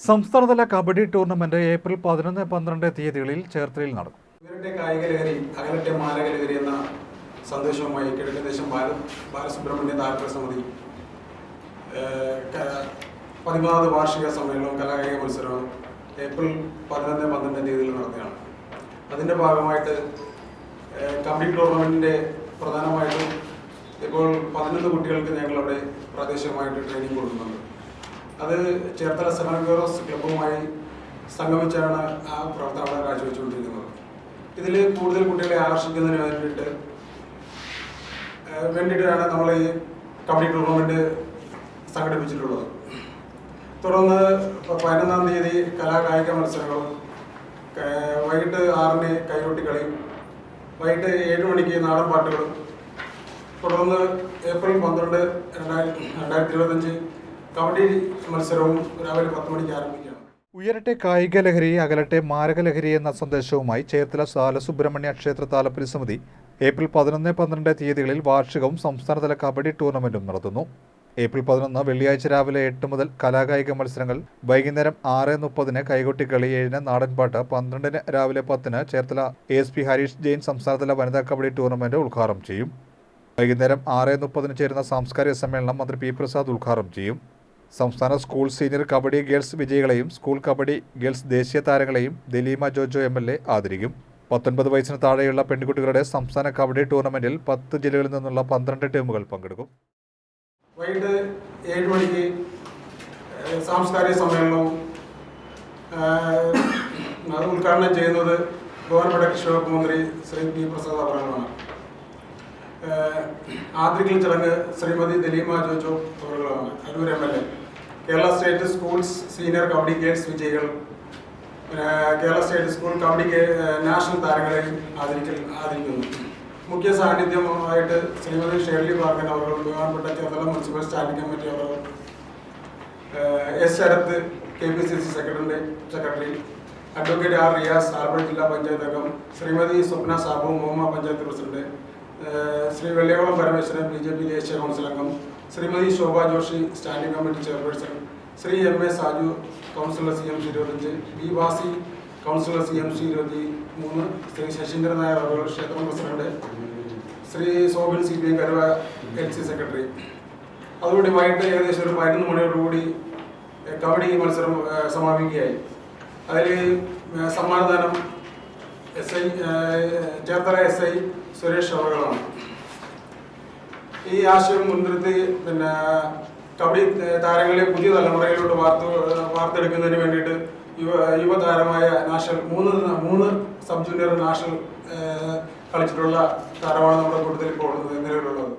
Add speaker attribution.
Speaker 1: സംസ്ഥാനതല kabaddi tournament April പതിനൊന്ന് പന്ത്രണ്ട് തീയതികളിൽ ചേർത്തലയിൽ നടക്കും.
Speaker 2: ഇവരുടെ കായിക ലഹരി അകലത്തെ മാരക ലഹരി എന്ന സന്ദേശവുമായി കിഴക്കൻ ദേശം ഭാരത് ബാലസുബ്രഹ്മണ്യ താല്പര്യ സമിതി പതിമൂന്നാമത് വാർഷിക സമ്മേളനവും കലാകായിക മത്സരവും ഏപ്രിൽ പതിനൊന്ന് പന്ത്രണ്ട് തീയതിയിൽ നടത്തുകയാണ് അതിന്റെ ഭാഗമായിട്ട് കബഡി ടൂർണമെന്റിന്റെ പ്രധാനമായിട്ടും ഇപ്പോൾ പതിനൊന്ന് കുട്ടികൾക്ക് ഞങ്ങളവിടെ പ്രാദേശികമായിട്ട് ട്രെയിനിങ് കൊടുക്കുന്നുണ്ട്. അത് ചേർത്തല സെവൻ ഗേറോസ് ക്ലബ്ബുമായി സംഗമിച്ചാണ് ആ പ്രവർത്തനം അവിടെ കാഴ്ചവെച്ചുകൊണ്ടിരിക്കുന്നത്. ഇതിൽ കൂടുതൽ കുട്ടികളെ ആകർഷിക്കുന്നതിന് വേണ്ടിയിട്ട് വേണ്ടിയിട്ടാണ് നമ്മൾ ഈ കബഡി ടൂർണമെന്റ് സംഘടിപ്പിച്ചിട്ടുള്ളത്. തുടർന്ന് പതിനൊന്നാം തീയതി കലാകായിക മത്സരങ്ങളും വൈകിട്ട് ആറിന് കൈകൊട്ടിക്കളിയും വൈകിട്ട് ഏഴ് മണിക്ക് നാടൻ പാട്ടുകളും തുടർന്ന് ഏപ്രിൽ പന്ത്രണ്ട് രണ്ടായിരത്തി രണ്ടായിരത്തി ഇരുപത്തഞ്ച് കബഡി മത്സരവും രാവിലെ പത്ത് മണിക്ക് ആരംഭിക്കുകയാണ്.
Speaker 1: ഉയരട്ടെ കായിക ലഹരി അകലട്ടെ മാരക ലഹരി എന്ന സന്ദേശവുമായി ചേർത്തല ബാലസുബ്രഹ്മണ്യ ക്ഷേത്ര താലപ്പൊലി സമിതി ഏപ്രിൽ പതിനൊന്ന് പന്ത്രണ്ട് തീയതികളിൽ വാർഷികവും സംസ്ഥാനതല കബഡി ടൂർണമെന്റും നടത്തുന്നു. ഏപ്രിൽ പതിനൊന്ന് വെള്ളിയാഴ്ച രാവിലെ എട്ട് മുതൽ കലാകായിക മത്സരങ്ങൾ വൈകുന്നേരം ആറ് മുപ്പതിന് കൈകൊട്ടിക്കളി ഏഴിന് നാടൻപാട്ട് പന്ത്രണ്ടിന് രാവിലെ പത്തിന് ചേർത്തല എസ് പി ഹരീഷ് ജെയിൻ സംസ്ഥാനതല വനിതാ കബഡി ടൂർണമെന്റ് ഉദ്ഘാടനം ചെയ്യും. വൈകുന്നേരം ആറ് മുപ്പതിന് ചേരുന്ന സാംസ്കാരിക സമ്മേളനം മന്ത്രി പി പ്രസാദ് ഉദ്ഘാടനം ചെയ്യും. സംസ്ഥാന സ്കൂൾ സീനിയർ കബഡി ഗേൾസ് വിജയികളെയും സ്കൂൾ കബഡി ഗേൾസ് ദേശീയ താരങ്ങളെയും Dileema Jojo M L A ആദരിക്കും. പത്തൊൻപത് വയസ്സിന് താഴെയുള്ള പെൺകുട്ടികളുടെ സംസ്ഥാന കബഡി ടൂർണമെന്റിൽ പത്ത് ജില്ലകളിൽ നിന്നുള്ള പന്ത്രണ്ട് ടീമുകൾ പങ്കെടുക്കും.
Speaker 2: വൈകിട്ട് ഏഴ് മണിക്ക് സാംസ്കാരിക സമ്മേളനവും ഉദ്ഘാടനം ചെയ്യുന്നത് ബഹുമാനപ്പെട്ട കൃഷി വകുപ്പ് മന്ത്രി ശ്രീ പി പ്രസാദ് അവറാണ് ആദ്രിക്കൽ ചടങ്ങ് Shrimati Daleema Jojo അവരുകളാണ്. Aroor M L A Kerala state schools senior kabaddi girls വിജയികൾ. Kerala state school kabaddi national താരങ്ങളെ ആദരിക്കൽ ആദരിക്കുന്നു. മുഖ്യ സാന്നിധ്യമായിട്ട് ശ്രീമതി ഷേർലി പാർക്കൻ അവർ ബഹുമാനപ്പെട്ട ചേർത്തല മുനിസിപ്പൽ സ്റ്റാൻഡിംഗ് കമ്മിറ്റി അവർ S Sarath K P C C secretary secretary advocate R Riyas Alappuzha ജില്ലാ പഞ്ചായത്ത് അംഗം Shrimati Swapna Sabu മോമ panchayat president Shri Velliyolam Parameswaran B J P ദേശീയ കൗൺസിൽ അംഗം Shrimati Shobha Joshi standing committee chairperson Shri M A Saju councillor C M C ഇരുപത്തഞ്ച് B വാസി councillor C M C ഇരുപത്തി മൂന്ന് ശ്രീ ശശീന്ദ്രൻ നായർ അവർ ക്ഷേത്രം president Shri Sobin C P Karuva L C secretary. അതുകൂടി വൈകിട്ട് ഏകദേശം ഒരു പതിനൊന്ന് മണിയോടുകൂടി കബഡി മത്സരം സമാപിക്കുകയായി. അതിൽ സമ്മാനദാനം S I Cherthala S I Suresh അവറുകളാണ്. ഈ ആശയം മുൻനിർത്തി പിന്നെ കബഡി താരങ്ങളെ പുതിയ തലമുറയിലോട്ട് വാർത്ത വാർത്തെടുക്കുന്നതിന് വേണ്ടിയിട്ട് യുവ യുവതാരമായ നാഷണൽ മൂന്ന് മൂന്ന് സബ് ജൂനിയർ നാഷണൽ കളിച്ചിട്ടുള്ള താരമാണ് നമ്മുടെ കൂട്ടത്തിൽ ഇപ്പോൾ നിലവിലുള്ളത്.